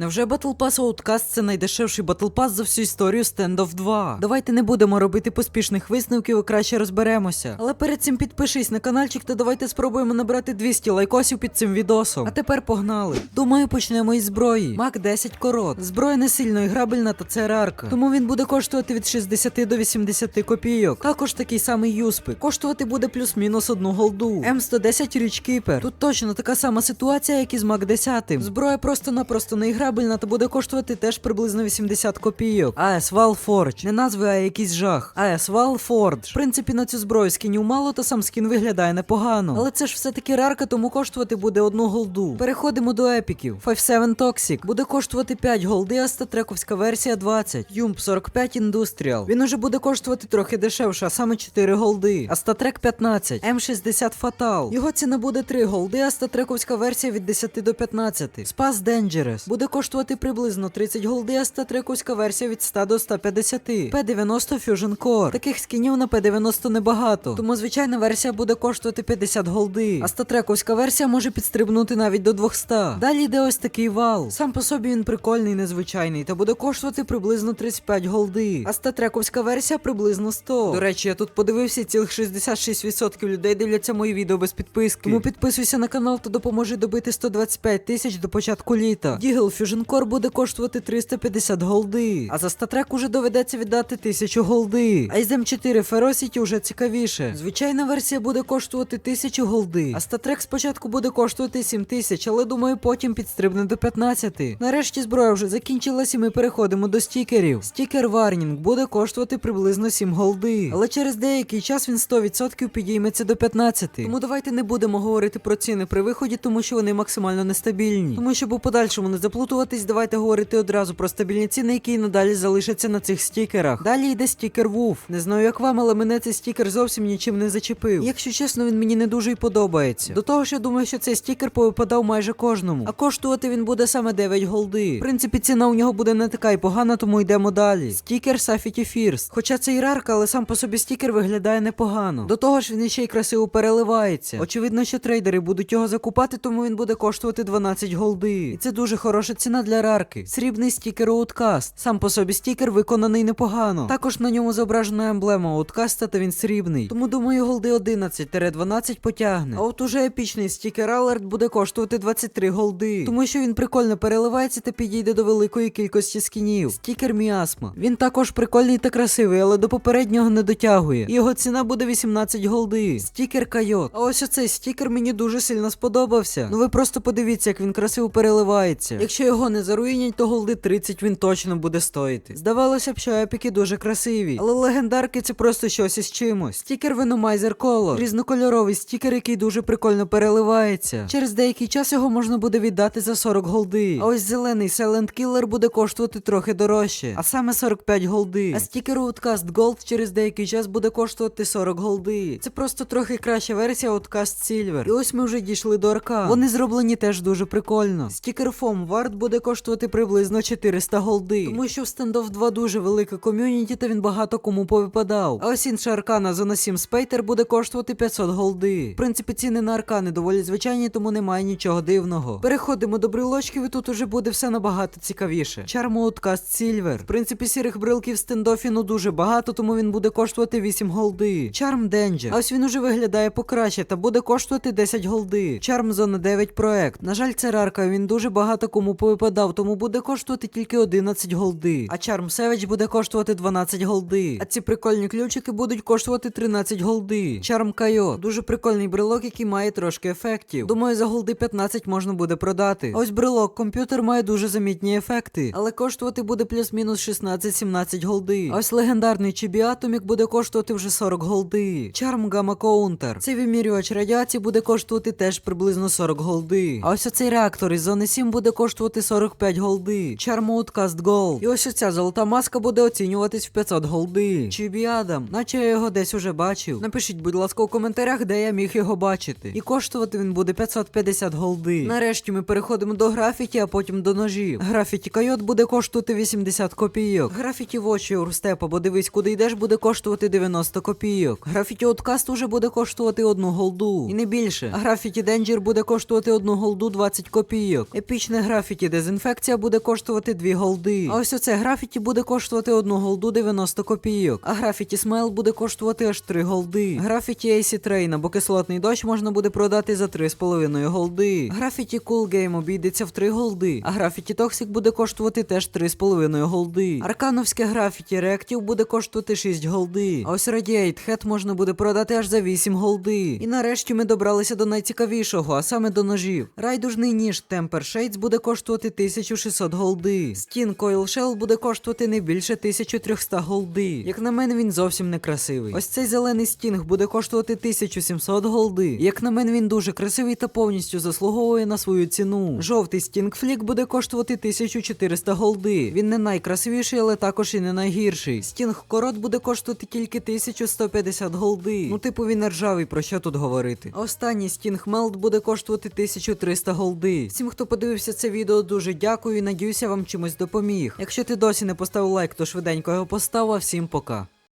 Невже Battle Pass Outcast це найдешевший Battle Pass за всю історію Standoff 2? Давайте не будемо робити поспішних висновків і краще розберемося. Але перед цим підпишись на каналчик та давайте спробуємо набрати 200 лайкосів під цим відосом. А тепер погнали. Думаю, почнемо із зброї. Мак 10 корот. Зброя не сильно іграбельна та це рарка. Тому він буде коштувати від 60 до 80 копійок. Також такий самий Юспик. Коштувати буде плюс-мінус одну голду. М110 Річкіпер. Тут точно така сама ситуація, як і з Мак 10. Зброя просто-напросто не іграбельна та буде коштувати теж приблизно 80 копійок. АС Forge. Не назви, а якийсь жах. АС Forge. В принципі, на цю зброю скінів мало, то сам скін виглядає непогано. Але це ж все-таки рарка, тому коштувати буде одну голду. Переходимо до епіків. 5-7 Toxic. Буде коштувати 5 голди, а статрековська версія 20. Юмп 45 Industrial. Він уже буде коштувати трохи дешевше, а саме 4 голди. А статрек 15. М60 Fatal. Його ціна буде 3 голди, а статрековська версія від 10 до 15. Spaz Dangerous. Буде коштувати приблизно 30 голди, а статрековська версія від 100 до 150. P90 Fusion Core. Таких скінів на P90 небагато. Тому звичайна версія буде коштувати 50 голди. А статрековська версія може підстрибнути навіть до 200. Далі йде ось такий вал. Сам по собі він прикольний, незвичайний, та буде коштувати приблизно 35 голди. А статрековська версія приблизно 100. До речі, я тут подивився, цілих 66% людей дивляться мої відео без підписки. Тому підписуйся на канал та допоможи добити 125 тисяч до початку літа. Дігл Core буде коштувати 350 голди. А за статрек уже доведеться віддати 1000 голди. А із М4 Ferocity вже цікавіше. Звичайна версія буде коштувати 1000 голди. А статрек спочатку буде коштувати 7000, але думаю, потім підстрибне до 15. Нарешті зброя вже закінчилась і ми переходимо до стікерів. Стікер Warning буде коштувати приблизно 7 голди. Але через деякий час він 100% підійметься до 15. Тому давайте не будемо говорити про ціни при виході, тому що вони максимально нестабільні. Тому щоб у подальшому не заплутуватись, давайте говорити одразу про стабільні ціни, які надалі залишаться на цих стікерах. Далі йде стікер Woof. Не знаю, як вам, але мене цей стікер зовсім нічим не зачепив. Якщо чесно, він мені не дуже й подобається. До того ж, я думаю, що цей стікер повипадав майже кожному. А коштувати він буде саме 9 голди. В принципі, ціна у нього буде не така й погана, тому йдемо далі. Стікер Safety First. Хоча це і рарка, але сам по собі стікер виглядає непогано. До того ж, він ще й красиво переливається. Очевидно, що трейдери будуть його закупати, тому він буде коштувати 12 голди. І це дуже хороша ціна для рарки. Срібний стікер Outcast. Сам по собі стікер виконаний непогано. Також на ньому зображена емблема Outcast, та він срібний. Тому думаю, голди 11-12 потягне. А от уже епічний стікер Alert буде коштувати 23 голди. Тому що він прикольно переливається та підійде до великої кількості скінів. Стікер Міасма. Він також прикольний та красивий, але до попереднього не дотягує. Його ціна буде 18 голди. Стікер Кайот. А ось оцей стікер мені дуже сильно сподобався. Ну ви просто подивіться, як він красиво переливається. Якщо його не заруїнять, то голди 30 він точно буде стоїти. Здавалося б, що епіки дуже красиві, але легендарки це просто щось із чимось. Стікер Venomizer Color. Різнокольоровий стікер, який дуже прикольно переливається. Через деякий час його можна буде віддати за 40 голди. А ось зелений Silent Killer буде коштувати трохи дорожче, а саме 45 голди. А стікер Outcast Gold через деякий час буде коштувати 40 голди. Це просто трохи краща версія Outcast Silver. І ось ми вже дійшли до арка. Вони зроблені теж дуже прикольно. Стікер Foam Ward буде коштувати приблизно 400 голди. Тому що в Standoff 2 дуже велике ком'юніті, та він багато кому повипадав. А ось інша аркана Зона 7 Спейтер буде коштувати 500 голди. В принципі, ціни на аркани доволі звичайні, тому немає нічого дивного. Переходимо до брелочків, і тут уже буде все набагато цікавіше. Charm Outcast Silver. В принципі, сірих брелків в стендофі ну дуже багато, тому він буде коштувати 8 голди. Charm Danger. А ось він уже виглядає покраще та буде коштувати 10 голди. Charm Zone 9 проект. На жаль, це рарка, він дуже багато кому повипадав, тому буде коштувати тільки 11 голди. А Charm Savage буде коштувати 12 голди. А ці прикольні ключики будуть коштувати 13 голди. Charm Coyote. Дуже прикольний брелок, який має трошки ефектів. Думаю, за голди 15 можна буде продати. Ось брелок комп'ютер має дуже замітні ефекти, але коштувати буде плюс-мінус 16-17 голди. Ось легендарний Chibi Atomic буде коштувати вже 40 голди. Charm Gamma Counter. Цей вимірювач радіації буде коштувати теж приблизно 40 голди. А ось оцей реактор із зони 7 буде коштувати 45 голди. Charm Outcast Gold. І ось оця золота маска буде оцінюватись в 500 голди. Adam, наче я його десь уже бачив. Напишіть, будь ласка, у коментарях, де я міг його бачити. І коштувати він буде 550 голди. Нарешті ми переходимо до графіті, а потім до ножів. Графіті Койот буде коштувати 80 копійок. Графіті Your Step, або дивись, куди йдеш, буде коштувати 90 копійок. Графіті Outcast уже буде коштувати одну голду. І не більше. Графіті Danger буде коштувати одну голду 20 копійок. Епічне графіті дезінфекція буде коштувати 2 голди. А ось оце графіті буде коштувати 1 голду 90 копійок. А графіті смайл буде коштувати аж 3 голди. Графіті AC Train або кислотний дощ можна буде продати за 3,5 голди. Графіті Cool Game обійдеться в 3 голди. А графіті Toxic буде коштувати теж 3,5 голди. Аркановське графіті реактив буде коштувати 6 голди. А ось Radiate Head можна буде продати аж за 8 голди. І нарешті ми добралися до найцікавішого, а саме до ножів. Райдужний ніж Temper Shades буде коштувати 1600 голди. Стін Coil Shell буде коштувати не більше 1300 голди. Як на мене, він зовсім не красивий. Ось цей зелений стінг буде коштувати 1700 голди. Як на мене, він дуже красивий та повністю заслуговує на свою ціну. Жовтий стінг флік буде коштувати 1400 голди. Він не найкрасивіший, але також і не найгірший. Стінг корот буде коштувати тільки 1150 голди. Ну, типу, він ржавий, про що тут говорити. Останній стінг мелт буде коштувати 1300 голди. Всім, хто подивився це дуже дякую і надіюся, вам чимось допоміг. Якщо ти досі не поставив лайк, то швиденько його постав, а всім пока.